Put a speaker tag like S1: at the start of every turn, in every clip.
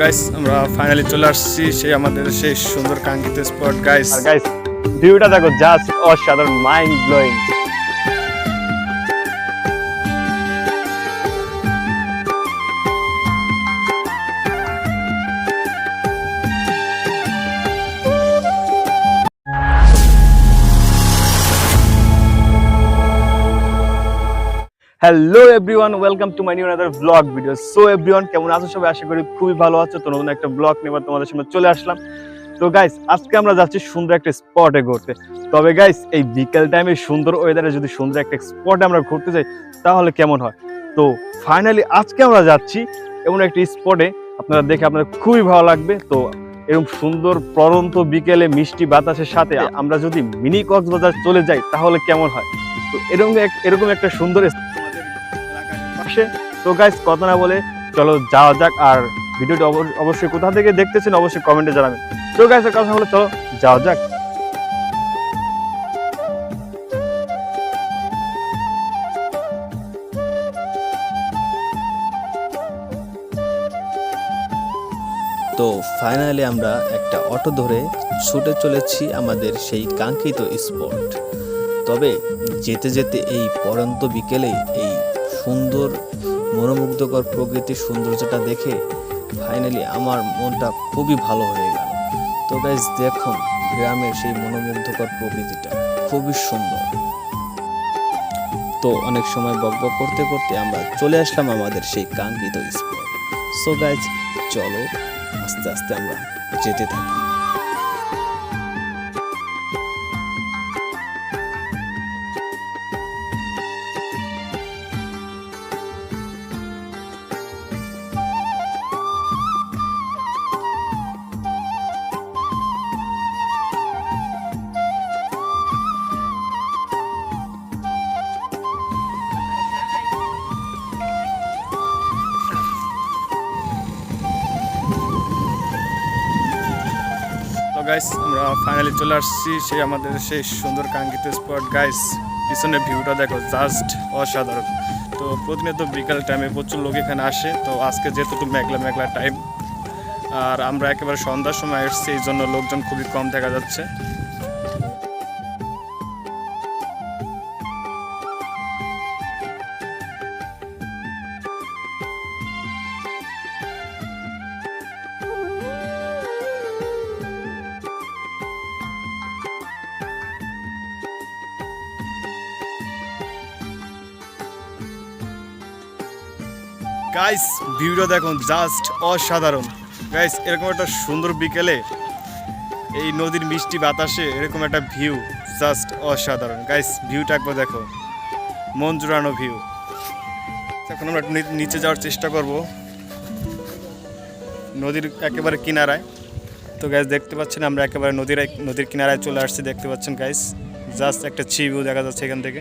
S1: Guys আমরা finally চলে আসছি সেই আমাদের সেই সুন্দর কাঙ্ক্ষিত স্পট গাইস
S2: গাইস ভিউটা দেখো জাস্ট অসাধারণ mind blowing hello everyone welcome to my new another blog video so everyone কেমন আছো সবাই? আশা করি খুবই ভালো আছো। তো নতুন একটা ব্লগ নেবার তোমাদের সামনে চলে আসলাম। তো গাইস আজকে আমরা যাচ্ছি সুন্দর একটা স্পটে ঘুরতে। তবে গাইস এই বিকেল টাইমে সুন্দর ওয়েদারে যদি সুন্দর একটা স্পটে আমরা ঘুরতে যাই, তাহলে কেমন হয়? তো ফাইনালি আজকে আমরা যাচ্ছি এমন একটা স্পটে আপনারা দেখে আপনাদের খুবই ভালো লাগবে। তো, এরকম সুন্দর পরন্ত বিকেলে মিষ্টি বাতাসের সাথে আমরা যদি মিনি কক্সবাজার চলে যাই, তাহলে কেমন হয়? তো, এরকম এরকম একটা সুন্দর পাশে তো গাইস কথা না বলে চলো যাওয়া যাক। আর ভিডিওটি অব- অবশ্যই কোথা থেকে দেখতেছেন অবশ্যই কমেন্টে জানাবেন। তো গাইস কথা বলে চলো যাওয়া যাক।
S3: তো ফাইনালি আমরা একটা অটো ধরে ছুটে চলেছি আমাদের সেই কাঙ্ক্ষিত স্পট তবে যেতে যেতে এই পরন্ত বিকেলে এই সুন্দর, মনোমুগ্ধকর প্রকৃতির সৌন্দর্যটা দেখে ফাইনালি আমার মনটা খুবই ভালো হয়ে গেল। তো গাইজ দেখুন গ্রামের সেই মনোমুগ্ধকর প্রকৃতিটা, খুবই সুন্দর। তো অনেক সময় বকবক করতে করতে আমরা চলে আসলাম আমাদের সেই কাঙ্ক্ষিত স্পট সো গাইজ চলো আস্তে আস্তে আমরা যেতে থাকি।
S1: গাইস আমরা ফাইনালি চলে আসছি সেই আমাদের সেই সুন্দর কাঙ্ক্ষিত স্পট গাইস পিছনের ভিউটা দেখো জাস্ট অসাধারণ। তো প্রতিনিয়ত বিকাল টাইমে প্রচুর লোক এখানে আসে, তো আজকে যেহেতু একটু মেঘলা মেঘলা টাইম আর আমরা একেবারে সন্ধ্যার সময় এসছি, এই জন্য লোকজন খুবই কম দেখা যাচ্ছে। গাইস ভিউটা দেখুন জাস্ট অসাধারণ। গাইস এরকম একটা সুন্দর বিকেলে এই নদীর মিষ্টি বাতাসে এরকম একটা ভিউ জাস্ট অসাধারণ। গাইস ভিউটা একবার দেখো। মন জুড়ানো ভিউ এখন আমরা নিচে যাওয়ার চেষ্টা করব। নদীর একেবারে কিনারায়। তো গাইস দেখতে পাচ্ছেন আমরা একেবারে নদীর নদীর কিনারায় চলে আসছি, দেখতে পাচ্ছেন গাইস জাস্ট একটা ছি ভিউ দেখা যাচ্ছে এখান থেকে।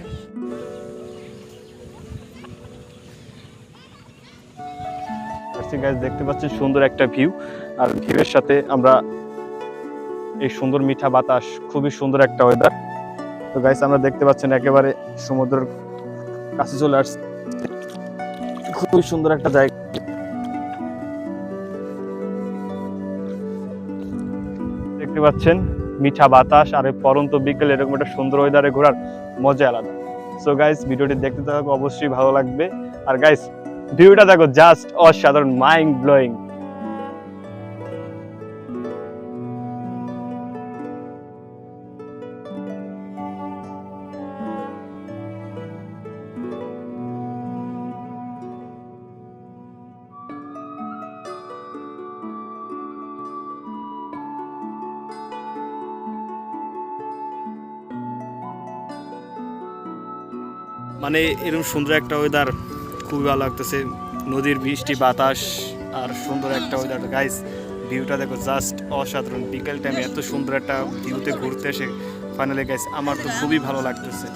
S2: আসছি গাইস দেখতে পাচ্ছেন সুন্দর একটা ভিউ আর ভিউয়ের সাথে আমরা এই সুন্দর মিঠা বাতাস, খুবই সুন্দর একটা ওয়েদার তো গাইস আমরা দেখতে পাচ্ছেন একেবারে সমুদ্রের কাছে চলে আসছি। খুবই সুন্দর একটা জায়গা। দেখতে পাচ্ছেন মিঠা বাতাস আর পরন্ত বিকেল এরকম একটা সুন্দর ওয়েদারে ঘোরার মজা আলাদা। সো গাইস ভিডিওটি দেখতে থাকো অবশ্যই ভালো লাগবে। আর গাইস ভিউটা দেখো জাস্ট অসাধারণ মাইন্ড ব্লোয়িং
S1: মানে এরকম সুন্দর একটা ওয়েদার খুবই ভালো লাগতেছে। নদীর বৃষ্টি, বাতাস আর সুন্দর একটা ওয়েদার গাইস ভিউটা দেখো জাস্ট অসাধারণ। বিকেল টাইমে এত সুন্দর একটা ভিউতে ঘুরতে এসে ফাইনালি গাইস আমার তো খুবই ভালো লাগতেছে।